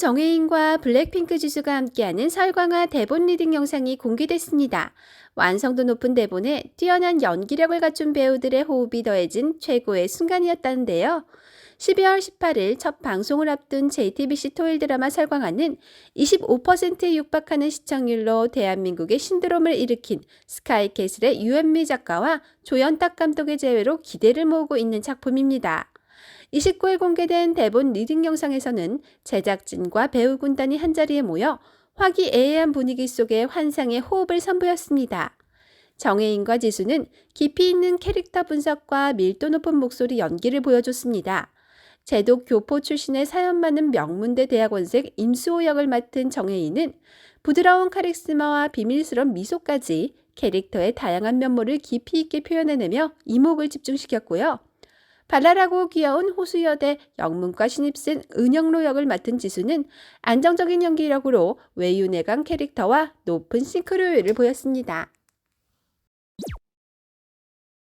정혜인과 블랙핑크 지수가 함께하는 설광화 대본 리딩 영상이 공개됐습니다. 완성도 높은 대본에 뛰어난 연기력을 갖춘 배우들의 호흡이 더해진 최고의 순간이었다는데요. 12월 18일 첫 방송을 앞둔 JTBC 토일 드라마 설광화는 25%에 육박하는 시청률로 대한민국의 신드롬을 일으킨 스카이캐슬의 유현미 작가와 조연탁 감독의 제외로 기대를 모으고 있는 작품입니다. 29일 공개된 대본 리딩 영상에서는 제작진과 배우 군단이 한자리에 모여 화기애애한 분위기 속에 환상의 호흡을 선보였습니다. 정혜인과 지수는 깊이 있는 캐릭터 분석과 밀도 높은 목소리 연기를 보여줬습니다. 제독 교포 출신의 사연 많은 명문대 대학원생 임수호 역을 맡은 정혜인은 부드러운 카리스마와 비밀스러운 미소까지 캐릭터의 다양한 면모를 깊이 있게 표현해내며 이목을 집중시켰고요. 발랄하고 귀여운 호수여대 영문과 신입생 은영로 역을 맡은 지수는 안정적인 연기력으로 외유내강 캐릭터와 높은 싱크로율을 보였습니다.